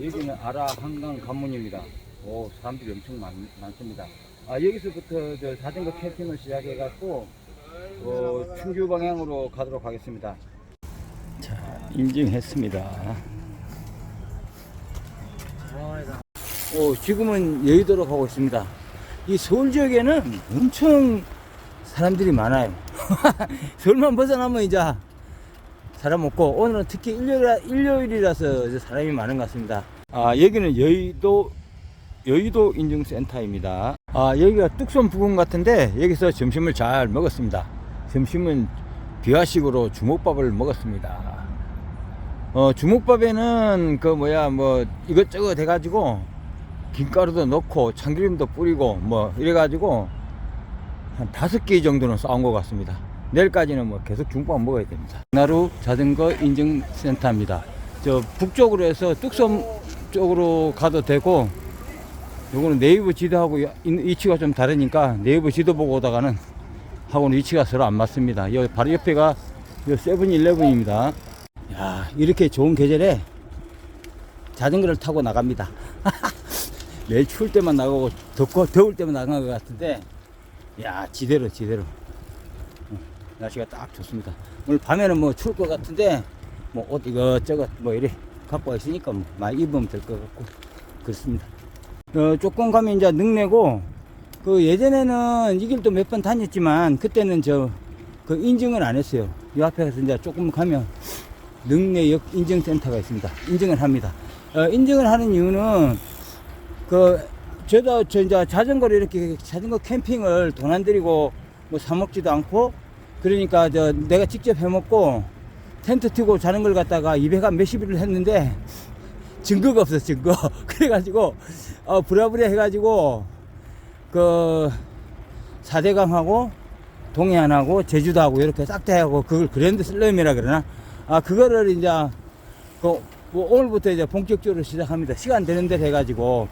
여기는 아라 한강 관문입니다. 오, 사람들이 엄청 많, 많습니다. 아, 여기서부터 저 자전거 캠핑을 시작해갖고, 어, 충주 방향으로 가도록 하겠습니다. 자, 인증했습니다. 오, 지금은 여의도로 가고 있습니다. 이 서울 지역에는 엄청 사람들이 많아요. 서울만 벗어나면 이제 사람 없고 오늘은 특히 일요일, 일요일이라서 사람이 많은 것 같습니다. 아 여기는 여의도 여의도 인증센터입니다. 아 여기가 뚝섬 부근 같은데 여기서 점심을 잘 먹었습니다. 점심은 비화식으로 주먹밥을 먹었습니다. 어 주먹밥에는 그 뭐야 뭐 이것저것 해가지고 김가루도 넣고 참기름도 뿌리고 뭐 이래가지고 한 다섯 개 정도는 싸운 것 같습니다. 내일까지는 뭐 계속 중밥 먹어야 됩니다. 나루 자전거 인증센터입니다. 저 북쪽으로 해서 뚝섬 쪽으로 가도 되고, 요거는 네이버 지도하고 이- 위치가 좀 다르니까 네이버 지도 보고 오다가는 하고는 위치가 서로 안 맞습니다. 여기 바로 옆에가 요 세븐일레븐입니다. 야, 이렇게 좋은 계절에 자전거를 타고 나갑니다. 매일 추울 때만 나가고 덥고 더울 때만 나간 것 같은데, 야, 지대로, 지대로. 날씨가 딱 좋습니다. 오늘 밤에는 뭐 추울 것 같은데 뭐 옷 이것저것 뭐 이래 갖고 와 있으니까 뭐 많이 입으면 될 것 같고 그렇습니다. 어, 조금 가면 이제 능내고 그 예전에는 이 길도 몇 번 다녔지만 그때는 저 그 인증을 안 했어요. 이 앞에 가서 이제 조금 가면 능내역 인증센터가 있습니다. 인증을 합니다. 어, 인증을 하는 이유는 그 저도 저 이제 자전거를 이렇게 자전거 캠핑을 돈 안 들이고 뭐 사 먹지도 않고 그러니까 저 내가 직접 해 먹고 텐트 트고 자는 걸 갖다가 200한 몇십일을 했는데 증거가 없어 증거. 그래가지고 어 부랴부랴 해가지고 그 사대강하고 동해안하고 제주도하고 이렇게 싹다 하고 그걸 그랜드 슬램이라 그러나? 아 그거를 이제 그 뭐 오늘부터 이제 본격적으로 시작합니다. 시간 되는 대로 해가지고.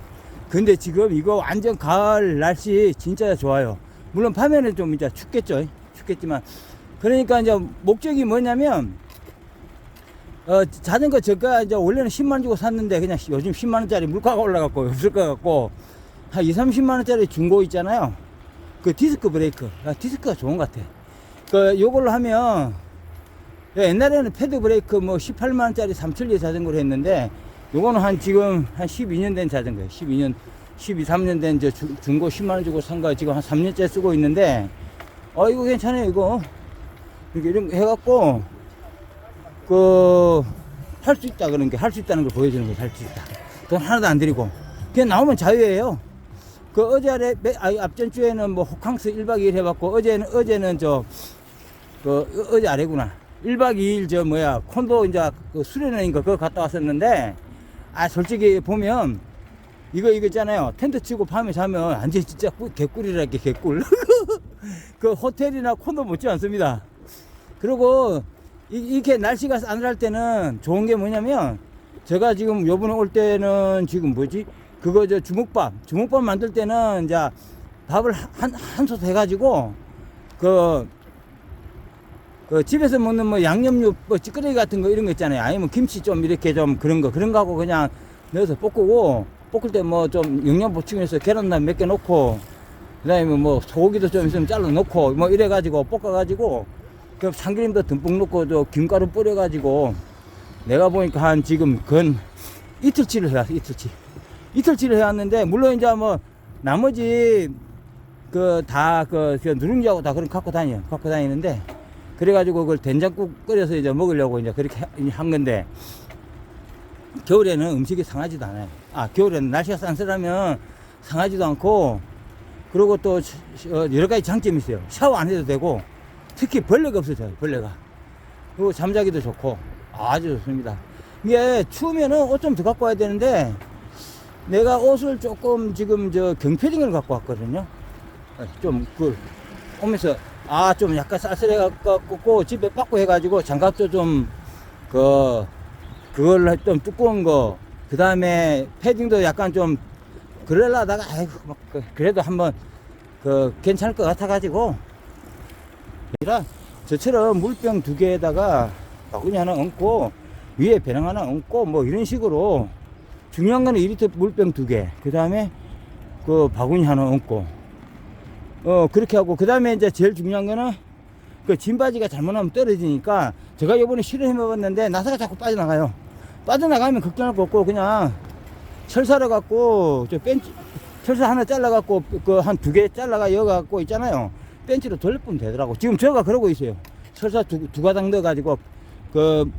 근데 지금 이거 완전 가을 날씨 진짜 좋아요. 물론 밤에는 좀 이제 춥겠죠. 춥겠지만 그러니까 이제 목적이 뭐냐면 어 자전거 저가 이제 원래는 10만 원 주고 샀는데 그냥 요즘 10만 원짜리 물가가 올라갔고 없을 것 같고 한 2, 30만 원짜리 중고 있잖아요. 그 디스크 브레이크. 아, 디스크가 좋은 것 같아. 그 요걸로 하면 옛날에는 패드 브레이크 뭐 18만 원짜리 3천리 자전거를 했는데 요거는 한 지금 한 12년 된 자전거예요. 12년 12, 3년 된저 중고 10만 원 주고 산 거 지금 한 3년째 쓰고 있는데 어 이거 괜찮아요 이거 이렇게 이런 거 해갖고 그 할 수 있다 그런 게 할 수 있다는 걸 보여주는 거예요 할 수 있다. 돈 하나도 안 들이고. 그냥 나오면 자유예요. 그 어제 아래 앞전 주에는 뭐 호캉스 1박 2일 해봤고 어제는 어제는 저 그 어제 아래구나. 1박 2일 저 뭐야 콘도 이제 그 수련회인가 그거 갔다 왔었는데 아 솔직히 보면 이거 이거 있잖아요. 텐트 치고 밤에 자면 완전 진짜 꿀- 개꿀이랄게 개꿀. 그 호텔이나 콘도 못지 않습니다 그리고 이, 이렇게 날씨가 싸늘할 때는 좋은 게 뭐냐면 제가 지금 요번에 올 때는 지금 뭐지? 그거 저 주먹밥 주먹밥 만들 때는 이제 밥을 한 한솥 해가지고 그, 그 집에서 먹는 뭐 양념육 뭐 찌끄레기 같은 거 이런 거 있잖아요. 아니면 김치 좀 이렇게 좀 그런 거 그런 거 하고 그냥 넣어서 볶고 볶을 때 뭐 좀 영양 보충해서 계란단 몇 개 넣고 그다음에 뭐 소고기도 좀 있으면 잘라 넣고 뭐 이래 가지고 볶아 가지고 그 참기름도 듬뿍 넣고 저 김가루 뿌려 가지고 내가 보니까 한 지금 근 이틀치를 해왔어 이틀치 이틀치를 해왔는데 물론 이제 뭐 나머지 그 다그 누룽지하고 다 그런 거 갖고 다녀 갖고 다니는데 그래가지고 그걸 된장국 끓여서 이제 먹으려고 이제 그렇게 하- 한 건데 겨울에는 음식이 상하지도 않아요. 아 겨울에는 날씨가 쌀쌀하면 상하지도 않고 그리고 또 여러 가지 장점이 있어요. 샤워 안 해도 되고 특히 벌레가 없어져요. 벌레가 그리고 잠자기도 좋고 아주 좋습니다. 이게 추우면은 옷 좀 더 갖고 와야 되는데 내가 옷을 조금 지금 저 경패딩을 갖고 왔거든요. 좀그 오면서 아 좀 약간 쌀쌀해 갖고 집에 빠꾸 해가지고 장갑도 좀 그 그걸 좀 두꺼운 거 그 다음에 패딩도 약간 좀 그럴라다가 아이고 막 그- 그래도 한번 그 괜찮을 것 같아가지고 아니라 저처럼 물병 두 개에다가 바구니 하나 얹고 위에 배낭 하나 얹고 뭐 이런 식으로 중요한 거는 2리터 물병 두 개. 그 다음에 그 바구니 하나 얹고. 어, 그렇게 하고. 그 다음에 이제 제일 중요한 거는 그 진바지가 잘못하면 떨어지니까 제가 요번에 실험해 봤는데 나사가 자꾸 빠져나가요. 빠져나가면 걱정할 거 없고 그냥 철사를 갖고 저 벤치 철사 하나 잘라갖고 그 한 두 개 잘라가 여갖고 있잖아요. 벤치로 돌려보면 되더라고. 지금 저가 그러고 있어요. 철사 두, 두 가닥 넣어가지고 그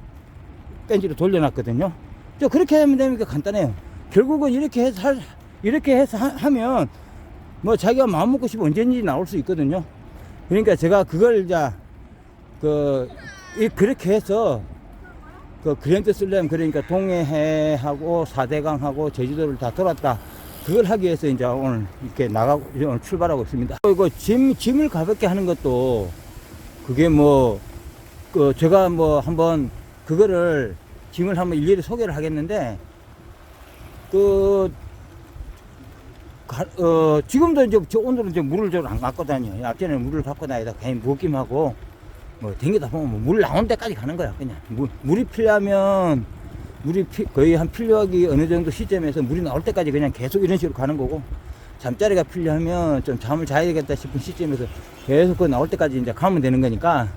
벤치로 돌려놨거든요. 저 그렇게 하면 되니까 간단해요. 결국은 이렇게 해서 할- 이렇게 해서 하, 면뭐 자기가 마음 먹고 싶으면 언제든지 나올 수 있거든요. 그러니까 제가 그걸 이제 그 이- 그렇게 해서 그 그랜드 슬램 그러니까 동해해하고 사대강하고 제주도를 다 돌았다. 그걸 하기 위해서 이제 오늘 이렇게 나가고 오늘 출발하고 있습니다. 이거 짐 짐을 가볍게 하는 것도 그게 뭐 그 제가 뭐 한번 그거를 짐을 한번 일일이 소개를 하겠는데 그 가- 어, 지금도 이제 저 오늘은 이제 물을 좀안 갖고 다녀요. 앞전에는 물을 갖고 다니다 괜히 무겁기만 하고 뭐 댕기다 보면 뭐 물 나온 데까지 가는 거야 그냥 물, 물이 필요하면 물이 피- 거의 한 필요하기 어느 정도 시점에서 물이 나올 때까지 그냥 계속 이런 식으로 가는 거고 잠자리가 필요하면 좀 잠을 자야 되겠다 싶은 시점에서 계속 그 나올 때까지 이제 가면 되는 거니까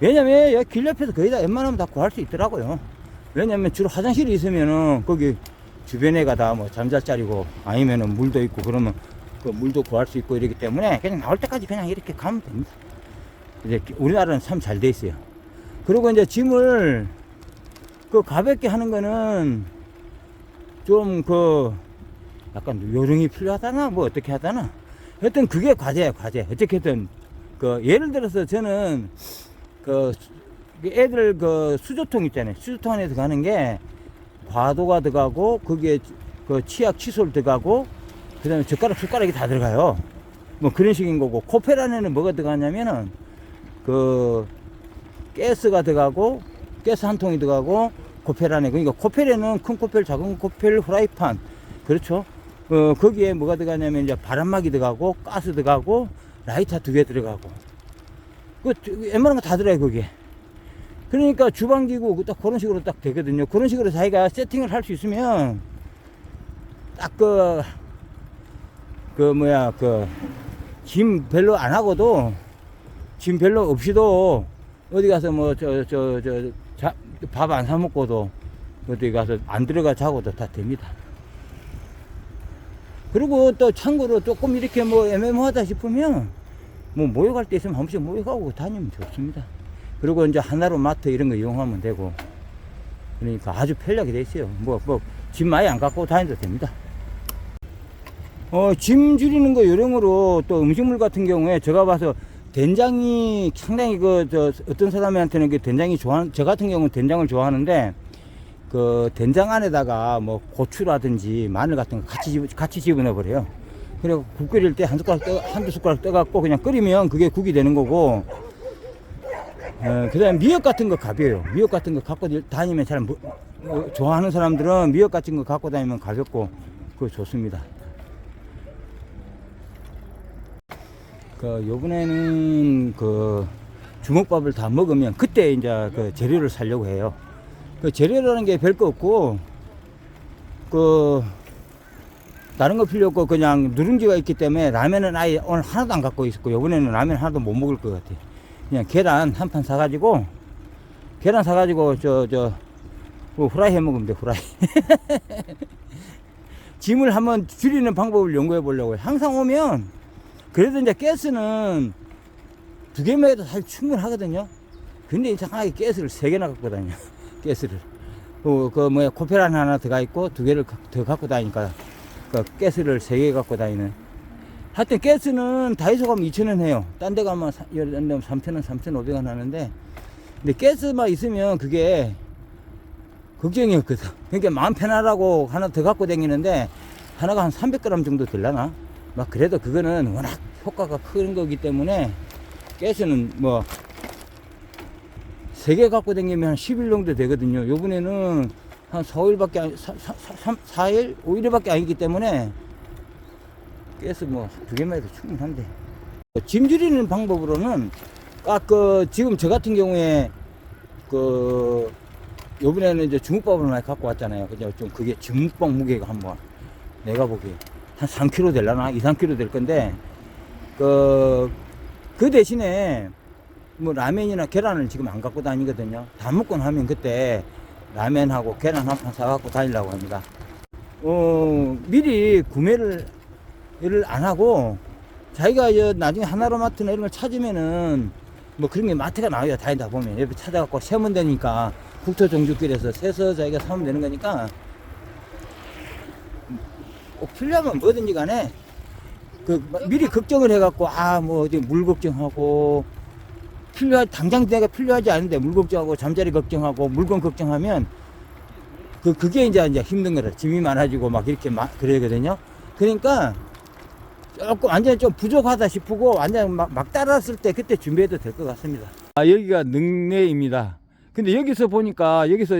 왜냐면 길 옆에서 거의 다 웬만하면 다 구할 수 있더라고요 왜냐면 주로 화장실이 있으면은 거기 주변에가 다 뭐 잠잘 자리고 아니면은 물도 있고 그러면 그 물도 구할 수 있고 이러기 때문에 그냥 나올 때까지 그냥 이렇게 가면 됩니다 이제 우리나라는 참 잘 돼 있어요. 그리고 이제 짐을 그 가볍게 하는 거는 좀 그 약간 요령이 필요하다나? 뭐 어떻게 하다나? 하여튼 그게 과제예요 과제. 어떻게든 그 예를 들어서 저는 그 애들 그 수저통 있잖아요. 수저통 안에서 가는 게 과도가 들어가고 거기에 그 치약 칫솔 들어가고 그 다음에 젓가락 숟가락이 다 들어가요. 뭐 그런 식인 거고 코펠 안에는 뭐가 들어가냐면은 그 가스가 들어가고 가스 한 통이 들어가고 코펠 안에. 그러니까 코펠에는 큰 코펠 작은 코펠 후라이판 그렇죠? 어 거기에 뭐가 들어가냐면 이제 바람막이 들어가고 가스 들어가고 라이터 두 개 들어가고. 그 웬만한 거 다 들어요 거기에. 그러니까 주방기구 딱 그런 식으로 딱 되거든요. 그런 식으로 자기가 세팅을 할 수 있으면 딱그그 뭐야 그 짐 별로 안 하고도 짐 별로 없이도 어디 가서 뭐 저 저 저 밥 안 사 먹고도 어디 가서 안 들어가 자고도 다 됩니다. 그리고 또 참고로 조금 이렇게 뭐 애매모하다 싶으면 뭐 모욕할 때 있으면 한 번씩 모욕하고 다니면 좋습니다. 그리고 이제 하나로 마트 이런 거 이용하면 되고 그러니까 아주 편리하게 돼 있어요. 뭐 뭐 짐 많이 안 갖고 다녀도 됩니다. 어, 짐 줄이는 거 요령으로 또 음식물 같은 경우에 제가 봐서 된장이 상당히 그, 저, 어떤 사람한테는 그 된장이 좋아하는, 저 같은 경우는 된장을 좋아하는데, 그 된장 안에다가 뭐 고추라든지 마늘 같은 거 같이 집, 같이 집어넣어 버려요. 그리고 국 끓일 때 한 숟가락 떠, 한두 숟가락 떠갖고 그냥 끓이면 그게 국이 되는 거고, 어, 그 다음에 미역 같은 거 가벼워요. 미역 같은 거 갖고 다니면 잘, 뭐, 뭐 좋아하는 사람들은 미역 같은 거 갖고 다니면 가볍고, 그거 좋습니다. 그 요번에는 그 주먹밥을 다 먹으면 그때 이제 그 재료를 사려고 해요. 그 재료라는 게 별거 없고 그 다른 거 필요 없고 그냥 누룽지가 있기 때문에 라면은 아예 오늘 하나도 안 갖고 있었고 요번에는 라면 하나도 못 먹을 것 같아. 그냥 계란 한 판 사가지고 계란 사가지고 저저 뭐 후라이 해 먹으면 돼 후라이. 짐을 한번 줄이는 방법을 연구해 보려고요. 항상 오면 그래도 이제 가스는 두 개만 해도 사실 충분하거든요. 근데 이상하게 가스를 세 개나 갖고 다녀. 가스를. 그, 그 뭐야, 코페란 하나 들어가 있고 두 개를 가- 더 갖고 다니니까 그 가스를 세 개 갖고 다니는. 하여튼 가스는 다이소 가면 2,000원 해요. 딴 데 가면 3,000원, 3,500원 하는데 근데 가스만 있으면 그게 걱정이 없거든. 그러니까 마음 편하라고 하나 더 갖고 다니는데 하나가 한 300g 정도 들라나? 막 그래도 그거는 워낙 효과가 큰 거기 때문에 가스는 뭐 세 개 갖고 다니면 한 10일 정도 되거든요. 요번에는 한 4일밖에 안, 4, 3, 4일? 5일밖에 아니기 때문에 가스 뭐 두 개만 해도 충분한데. 짐 줄이는 방법으로는 아, 그, 지금 저 같은 경우에 그 요번에는 이제 중국밥을 많이 갖고 왔잖아요. 그죠? 좀 그게 중국밥 무게가 한번 내가 보기에 한 3kg 될라나? 2, 3kg 될 건데 그, 그 대신에 뭐 라면이나 계란을 지금 안 갖고 다니거든요. 다 먹고 나면 그때 라면하고 계란 한 판 사갖고 다니려고 합니다. 어, 미리 구매를 를안 하고 자기가 이제 나중에 하나로마트나 이런 걸 찾으면은 뭐 그런 게 마트가 나와요. 다니다 보면 옆에 찾아갖고 세면 되니까 국토 종주길에서 세서 자기가 사면 되는 거니까 꼭 필요하면 뭐든지 간에 그 미리 걱정을 해갖고 아 뭐 어디 물 걱정하고 필요하 당장 내가 필요하지 않은데 물 걱정하고 잠자리 걱정하고 물건 걱정하면 그 그게 이제 이제 힘든 거라 짐이 많아지고 막 이렇게 막 그러거든요. 그러니까 조금 완전히 좀 부족하다 싶고 완전 막, 막 따랐을 때 그때 준비해도 될 것 같습니다. 아 여기가 능내입니다. 근데 여기서 보니까 여기서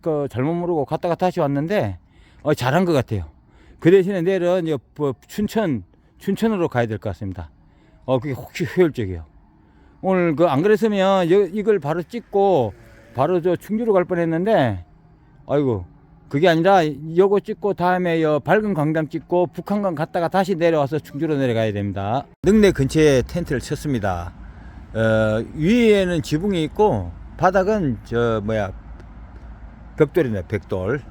그 잘못 모르고 갔다가 다시 왔는데 어, 잘한 것 같아요. 그 대신에 내일은 이제 뭐 춘천 춘천으로 가야 될 것 같습니다. 어 그게 혹시 효율적이에요. 오늘 그 안 그랬으면 여- 이걸 바로 찍고 바로 저 충주로 갈 뻔했는데 아이고 그게 아니라 요거 찍고 다음에 요 밝은 광담 찍고 북한강 갔다가 다시 내려와서 충주로 내려가야 됩니다. 능내 근처에 텐트를 쳤습니다. 어, 위에는 지붕이 있고 바닥은 저 뭐야 벽돌이네 벽돌.